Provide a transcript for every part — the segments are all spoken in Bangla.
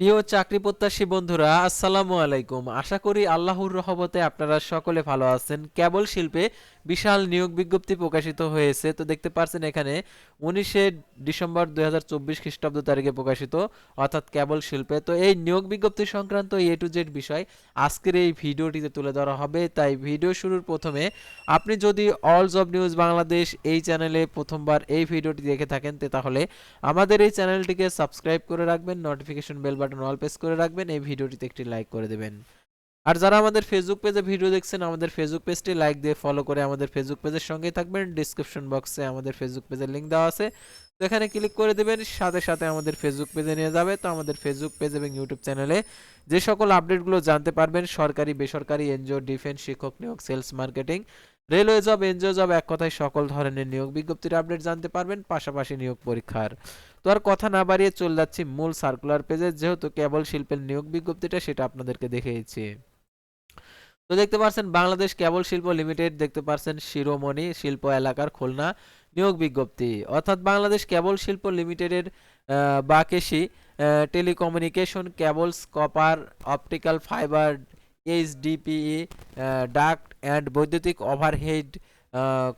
প্রিয় চাকরি প্রত্যাশী বন্ধুরা, আসসালামু আলাইকুম। আশা করি আল্লাহর রহমতে আপনারা সকলে ভালো আছেন। কেবল শিল্পে বিশাল নিয়োগ বিজ্ঞপ্তি প্রকাশিত হয়েছে। তো দেখতে পাচ্ছেন এখানে উনিশে ডিসেম্বর দুই হাজার চব্বিশ খ্রিস্টাব্দ তারিখে প্রকাশিত, অর্থাৎ কেবল শিল্পে। তো এই নিয়োগ বিজ্ঞপ্তি সংক্রান্ত এ টু জেড বিষয় আজকের এই ভিডিওটিতে তুলে ধরা হবে। তাই ভিডিও শুরুর প্রথমে আপনি যদি অল জব নিউজ বাংলাদেশ এই চ্যানেলে প্রথমবার এই ভিডিওটি দেখে থাকেন তাহলে আমাদের এই চ্যানেলটিকে সাবস্ক্রাইব করে রাখবেন notification bell button all press করে রাখবেন, এই ভিডিওটিতে একটি লাইক করে দেবেন। আর যারা আমাদের ফেসবুক পেজে ভিডিও দেখছেন, আমাদের ফেসবুক পেজটি লাইক দিয়ে ফলো করে আমাদের ফেসবুক পেজের সঙ্গেই থাকবেন। ডিসক্রিপশন বক্সে আমাদের ফেসবুক পেজের লিংক দেওয়া আছে। তো এখানে ক্লিক করে দেবেন, সাথে সাথে আমাদের ফেসবুক পেজে নিয়ে যাবে। তো আমাদের ফেসবুক পেজ এবং ইউটিউব চ্যানেলে যে সকল আপডেটগুলো জানতে পারবেন, সরকারি, বেসরকারি এনজিও ডিফেন্স শিক্ষক নিয়োগ sales marketing railway job NGO job এক কথায় সকল ধরনের নিয়োগ বিজ্ঞপ্তির আপডেট জানতে পারবেন, পাশাপাশি নিয়োগ পরীক্ষার। তো আর কথা না বাড়িয়ে চলে যাচ্ছি মূল সার্কুলার পেজে যেহেতু কেবল শিল্পের নিয়োগ বিজ্ঞপ্তিটা, সেটা আপনাদেরকে দেখিয়েছি। তো দেখতে পাচ্ছেন বাংলাদেশ কেবল শিল্প লিমিটেড, দেখতে পাচ্ছেন শিরোমণি শিল্প এলাকার খুলনা নিয়োগ বিজ্ঞপ্তি। অর্থাৎ বাংলাদেশ কেবল শিল্প লিমিটেডের বাকেশি telecommunication, cables, copper, optical fibre, HDPE duct and বৈদ্যুতিক ওভারহেড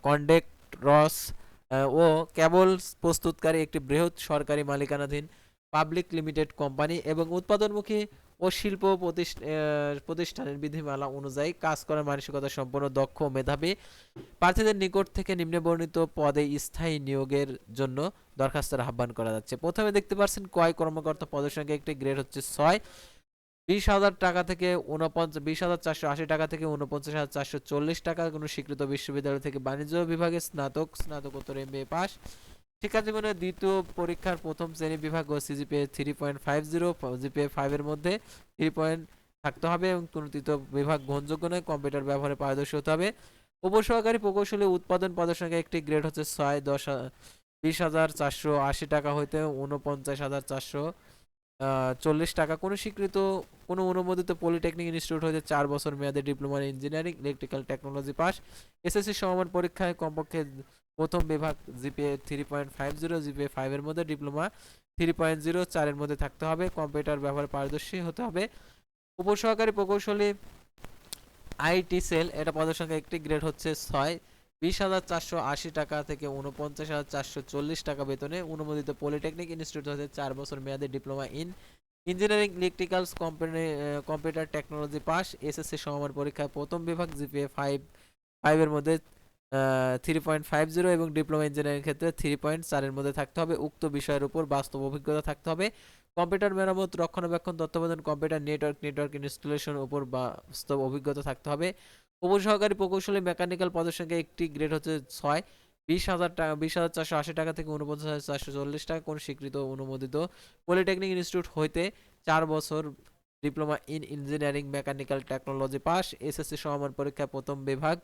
কন্ডাক্ট রস ও কেবলস প্রস্তুতকারী একটি বৃহৎ সরকারি মালিকানাধীন পাবলিক লিমিটেড কোম্পানি এবং উৎপাদনমুখী ও শিল্প প্রতিষ্ঠা- প্রতিষ্ঠানের বিধিমালা অনুযায়ী কাজ করার মানসিকতা সম্পন্ন দক্ষ মেধাবী প্রার্থীদের নিকট থেকে নিম্নবর্ণিত পদে স্থায়ী নিয়োগের জন্য দরখাস্তের আহ্বান করা যাচ্ছে। প্রথমে দেখতে পাচ্ছেন কয় কর্মকর্তা পদের সংখ্যা একটি গ্রেড হচ্ছে ছয়। বিশ হাজার টাকা থেকে উনপঞ্চাশ বিশ হাজার চারশো আশি টাকা থেকে উনপঞ্চাশ হাজার চারশো চল্লিশ টাকা কোনো স্বীকৃত বিশ্ববিদ্যালয় থেকে বাণিজ্য বিভাগে স্নাতক, স্নাতকোত্তর, এম এ পাস শিক্ষা জীবনের দ্বিতীয় পরীক্ষার প্রথম শ্রেণি বিভাগ ও CGPA three point five zero GPA ফাইভের মধ্যে থ্রি পয়েন্ট থাকতে হবে এবং কোনো তৃতীয় বিভাগ গ্রহণযোগ্য নয়, কম্পিউটার ব্যবহারে পারদর্শী হতে হবে। উপসহকারী প্রকৌশলী উৎপাদন পদের একটি গ্রেড হচ্ছে ছয়, দশ, বিশ হাজার চারশো আশি টাকা হইতে উনপঞ্চাশ হাজার চারশো চল্লিশ টাকা। কোনো স্বীকৃত, কোনো অনুমোদিত পলিটেকনিক ইনস্টিটিউট হতে চার বছর মেয়াদে diploma engineering electrical technology pass SSC সমমান পরীক্ষায় কমপক্ষে প্রথম বিভাগ GPA three point five zero GPA ফাইভের মধ্যে ডিপ্লোমা থ্রি পয়েন্ট জিরো চারের মধ্যে থাকতে হবে। কম্পিউটার ব্যবহারে পারদর্শী হতে হবে। উপসহকারী প্রকৌশলী আইটি সেল, এটা পদের সংখ্যা একটি গ্রেড হচ্ছে ছয়। বিশ হাজার চারশো আশি টাকা থেকে উনপঞ্চাশ হাজার চারশো চল্লিশ টাকা বেতনে অনুমোদিত পলিটেকনিক ইনস্টিটিউট হতে চার বছর মেয়াদী diploma in engineering, electricals, computer technology pass, SSC সমমান পরীক্ষায় প্রথম বিভাগ জিপিএ ফাইভ ফাইভের মধ্যে থ্রি পয়েন্ট ফাইভ জিরো এবং ডিপ্লোমা ইঞ্জিনিয়ারিং ক্ষেত্রে থ্রি পয়েন্ট চারের মধ্যে থাকতে হবে। উক্ত বিষয়ের উপর বাস্তব অভিজ্ঞতা থাকতে হবে। কম্পিউটার মেরামত, রক্ষণাবেক্ষণ, তত্ত্বাবধান, কম্পিউটার নেটওয়ার্ক নেটওয়ার্ক ইনস্টলেশন উপর বাস্তব অভিজ্ঞতা থাকতে হবে। উপসহকারী প্রকৌশলী মেকানিক্যাল পদের সংখ্যা একটি, গ্রেড হচ্ছে ছয়। বিশ হাজার টাকা, বিশ হাজার চারশো আশি টাকা থেকে উনপঞ্চাশ হাজার চারশো চল্লিশ টাকা কোন স্বীকৃত অনুমোদিত পলিটেকনিক ইনস্টিটিউট হইতে চার বছর diploma in engineering, mechanical technology pass, SSC সমমান পরীক্ষায় প্রথম বিভাগ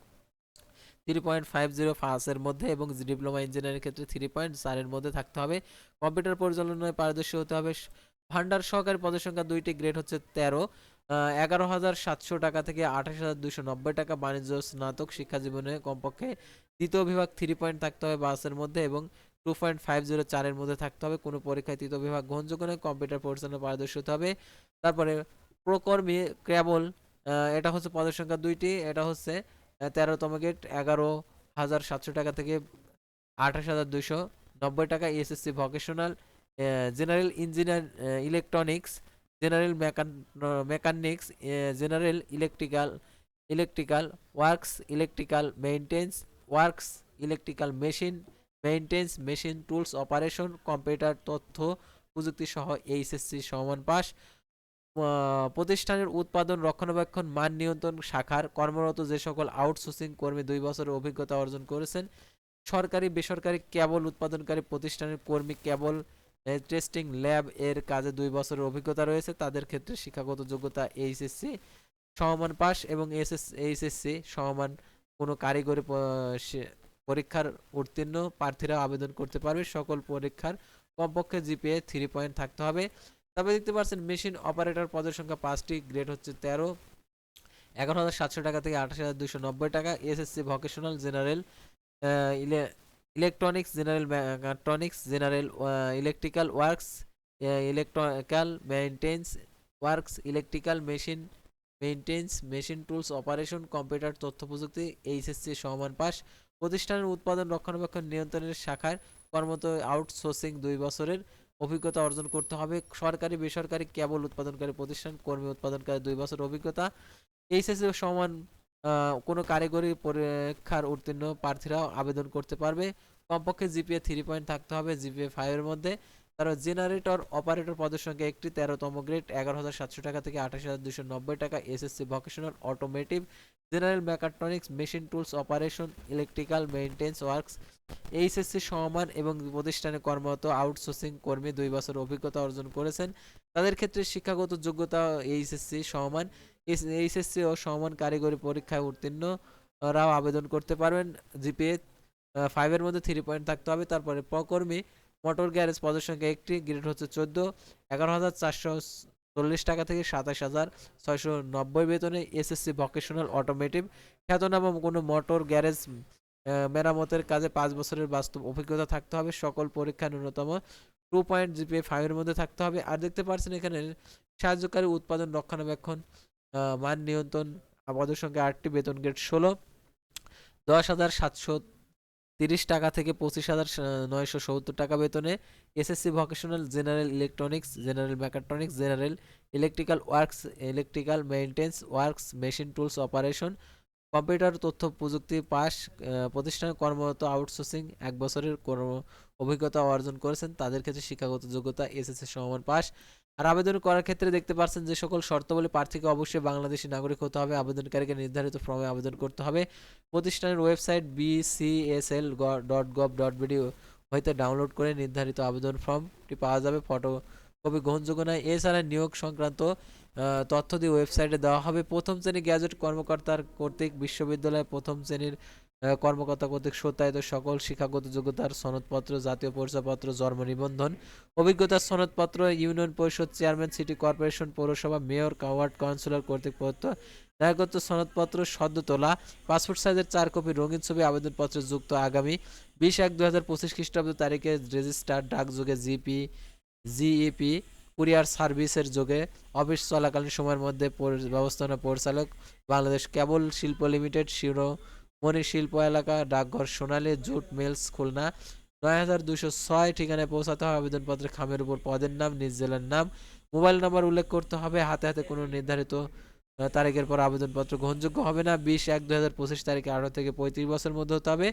থ্রি পয়েন্ট ফাইভ জিরো ফার্স্টের মধ্যে এবং ডিপ্লোমা ইঞ্জিনিয়ারিং ক্ষেত্রে থ্রি পয়েন্ট চারের মধ্যে থাকতে হবে। কম্পিউটার পরিচালনায় পারদর্শী হতে হবে। ভান্ডার সহকারী পদের সংখ্যা দুইটি গ্রেড হচ্ছে তেরো। এগারো হাজার সাতশো টাকা থেকে আঠাশ হাজার দুশো নব্বই টাকা বাণিজ্য স্নাতক শিক্ষা জীবনে কমপক্ষে দ্বিতীয় বিভাগ থ্রি পয়েন্ট থাকতে হবে বাসের মধ্যে এবং টু পয়েন্ট ফাইভ জিরো চারের মধ্যে থাকতে হবে। কোনো পরীক্ষায় তৃতীয় বিভাগ গ্রহণযোগ্য নয় কম্পিউটার পরিচালনায় পারদর্শী হতে হবে। তারপরে প্রকর্মী কেবল এটা হচ্ছে পদের সংখ্যা দুইটি, এটা হচ্ছে তেরোতম গেট এগারো হাজার সাতশো টাকা থেকে আঠাশ হাজার দুইশো নব্বই টাকা SSC vocational general engineer electronics general mechanics general electrical electrical works electrical maintenance works electrical machine maintenance machine tools operation computer তথ্য প্রযুক্তি সহ এইচএসসি সমান আহ, প্রতিষ্ঠানের উৎপাদন, রক্ষণাবেক্ষণ, মান নিয়ন্ত্রণ শাখার কর্মরত যে সকল আউটসোর্সিং কর্মী দুই বছরের অভিজ্ঞতা অর্জন করেছেন, সরকারি, বেসরকারি কেবল উৎপাদনকারী প্রতিষ্ঠানের কর্মী কেবল টেস্টিং ল্যাব এর কাজে দুই বছরের অভিজ্ঞতা রয়েছে, তাদের ক্ষেত্রে শিক্ষাগত যোগ্যতা এইচএসসি সমমান পাস এবং এসএস এইচএসসি সমমান কোনো কারিগরি পরীক্ষার উত্তীর্ণ প্রার্থীরা আবেদন করতে পারবে, সকল পরীক্ষার কমপক্ষে জিপিএ থ্রি পয়েন্ট থাকতে হবে। তারপরে দেখতে পাচ্ছেন মেশিন অপারেটর পদের সংখ্যা পাঁচটি, গ্রেড হচ্ছে তেরো। এগারো হাজার সাতশো টাকা থেকে আঠাশ হাজার দুশো নব্বই টাকা, SSC vocational general electronics general mechatronics general electrical works electrical maintenance works, electrical machine maintenance machine tools operation, computer তথ্য প্রযুক্তি, এইচএসসি সমান পাস প্রতিষ্ঠানের উৎপাদন রক্ষণাবেক্ষণ নিয়ন্ত্রণের শাখার কর্মরত আউটসোর্সিং দুই বছরের অভিজ্ঞতা অর্জন করতে হবে। সরকারি, বেসরকারি কেবল উৎপাদনকারী প্রতিষ্ঠান, কর্মী উৎপাদনকারী দুই বছর অভিজ্ঞতা। এইচএসসি সমান কোনো কারিগরি পরীক্ষার উত্তীর্ণ প্রার্থীরাও আবেদন করতে পারবে। কমপক্ষে জিপিএ থ্রি পয়েন্ট থাকতে হবে, জিপিএ ফাইভের মধ্যে। তারপর জেনারেটর অপারেটর পদের সংখ্যা একটি তেরোতম গ্রেড, এগারো হাজার সাতশো টাকা থেকে আঠাশ হাজার দুশো নব্বই টাকা SSC vocational automotive general mechatronics machine tools operation electrical maintenance works HSC সমান এবং প্রতিষ্ঠানে কর্মরত আউটসোর্সিং কর্মী দুই বছর অভিজ্ঞতা অর্জন করেছেন। তাদের ক্ষেত্রে শিক্ষাগত যোগ্যতা এইচএসসি সমান এইচএসসি ও সমান কারিগরি পরীক্ষায় উত্তীর্ণ রাও আবেদন করতে পারবেন। জিপিএ ফাইভের মধ্যে থ্রি পয়েন্ট থাকতে হবে। তারপরে প্রকর্মী মোটর গ্যারেজ পদের সংখ্যা একটি গ্রেড হচ্ছে চোদ্দ, এগারো হাজার চারশো চল্লিশ টাকা থেকে সাতাশ হাজার ছয়শো নব্বই বেতনে এসএসসি ভোকেশনাল অটোমেটিভ। খ্যাতনামা কোনো মোটর গ্যারেজ মেরামতের কাজে পাঁচ বছরের বাস্তব অভিজ্ঞতা থাকতে হবে। সকল পরীক্ষা ন্যূনতম টু পয়েন্ট জিপিএ ফাইভের মধ্যে থাকতে হবে। আর দেখতে পাচ্ছেন এখানে সাহায্যকারী উৎপাদন, রক্ষণাবেক্ষণ মান নিয়ন্ত্রণ পদের সংখ্যা আটটি, বেতন গ্রেড ষোলো, দশ হাজার সাতশো তিরিশ টাকা থেকে পঁচিশ হাজার নয়শো সত্তর টাকা বেতনে SSC vocational general electronics, general mechatronics, general electrical works, electrical maintenance, works, machine tools, operation, computer, তথ্য প্রযুক্তি, পাস প্রতিষ্ঠানে, কর্মরত আউটসোর্সিং, এক বছরের কর্ম অভিজ্ঞতা অর্জন করেছেন। তাদের ক্ষেত্রে শিক্ষাগত যোগ্যতা, এসএসসি সমান পাস আর আবেদন করার ক্ষেত্রে দেখতে পাচ্ছেন যে সকল শর্তাবলী প্রার্থীকে অবশ্যই বাংলাদেশি নাগরিক হতে হবে। আবেদনকারীকে নির্ধারিত ফর্মে আবেদন করতে হবে। প্রতিষ্ঠানের website BCSL dot gov dot BD হইতে ডাউনলোড করে নির্ধারিত আবেদন ফর্মটি পাওয়া যাবে। ফটো কপি গ্রহণযোগ্য নয়। এছাড়া নিয়োগ সংক্রান্ত তথ্য দিয়ে ওয়েবসাইটে দেওয়া হবে। প্রথম শ্রেণি গ্যাজেট কর্মকর্তার কর্তৃক বিশ্ববিদ্যালয়ে প্রথম শ্রেণির কর্মকর্তা কর্তৃক সত্যায়িত সকল শিক্ষাগত যোগ্যতার সনদপত্র, জাতীয় পরিচয়পত্র, জন্ম নিবন্ধন, অভিজ্ঞতার সনদপত্র, ইউনিয়ন পরিষদ চেয়ারম্যান, সিটি কর্পোরেশন, পৌরসভা, মেয়র, ওয়ার্ড কাউন্সিলর কর্তৃক প্রদত্ত নাগরিকত্ব সনদপত্র, সদ্য তোলা, পাসপোর্ট সাইজের চার কপি রঙিন ছবি, আবেদনপত্র যুক্ত আগামী বিশ এক দু হাজার পঁচিশ খ্রিস্টাব্দ তারিখে রেজিস্টার ডাকযোগে জিপি, জিইপি, কুরিয়ার সার্ভিসের যোগে অফিস চলাকালীন সময়ের মধ্যে ব্যবস্থাপনা পরিচালক, বাংলাদেশ কেবল শিল্প লিমিটেড শিরোমণি শিল্প এলাকা, ডাকঘর সোনালী, জুট মিলস, খুলনা। নয় হাজার দুশো ছয় ঠিকানায় পৌঁছাতে হবে। আবেদনপত্রে খামের উপর পদের নাম, নিজ জেলার নাম। মোবাইল নাম্বার উল্লেখ করতে হবে। হাতে হাতে কোনো নির্ধারিত তারিখের পর আবেদনপত্র গ্রহণযোগ্য হবে না। বিশ এক দু হাজার পঁচিশ তারিখে আঠারো থেকে পঁয়ত্রিশ বছরের মধ্যে হতে হবে।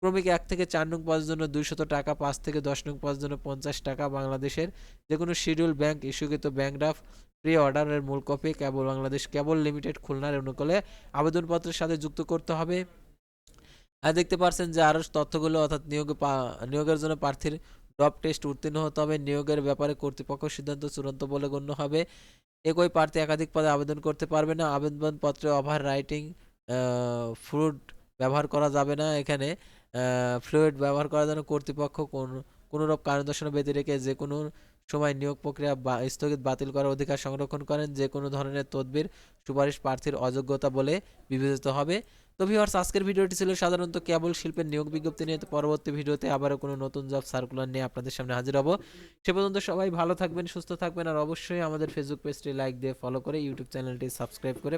ক্রমিক এক থেকে চার নং পদের জন্য দুইশত টাকা, পাঁচ থেকে দশ নং পদের জন্য পঞ্চাশ টাকা। বাংলাদেশের যে কোনো শিডিউল ব্যাংক ইস্যুকৃত ব্যাংক ড্রাফট প্রি অর্ডারের মূল কপি, কেবল বাংলাদেশ কেবল লিমিটেড, খুলনার অনুকূলে আবেদনপত্রের সাথে যুক্ত করতে হবে। আর দেখতে পারছেন যে আরও তথ্যগুলো অর্থাৎ নিয়োগ নিয়োগের জন্য প্রার্থীর ড্রপ টেস্ট উত্তীর্ণ হতে হবে। নিয়োগের ব্যাপারে কর্তৃপক্ষ সিদ্ধান্ত চূড়ান্ত বলে গণ্য হবে। একই প্রার্থী একাধিক পদে আবেদন করতে পারবে না। আবেদনপত্রে ওভার রাইটিং ফ্রুট ব্যবহার করা যাবে না। এখানে ফ্লুইড ব্যবহার করার জন্য কর্তৃপক্ষ কোন, কোনোরূপ কারণ দর্শানো ব্যতি রেখে যে কোনো সময় নিয়োগ প্রক্রিয়া বা স্থগিত বাতিল করার অধিকার সংরক্ষণ করেন যে কোনো ধরনের তদবির, সুপারিশ প্রার্থীর অযোগ্যতা বলে বিবেচিত হবে। তো ভিউয়ার্স আজকের ভিডিওটি ছিল সাধারণত কেবল শিল্পের নিয়োগ বিজ্ঞপ্তি নিয়ে। তো পরবর্তী ভিডিওতে আবারও কোনো নতুন জব সার্কুলার নিয়ে আপনাদের সামনে হাজির হব। সে পর্যন্ত সবাই ভালো থাকবেন, সুস্থ থাকবেন, আর অবশ্যই আমাদের ফেসবুক পেজটি লাইক দিয়ে ফলো করে ইউটিউব চ্যানেলটি সাবস্ক্রাইব করে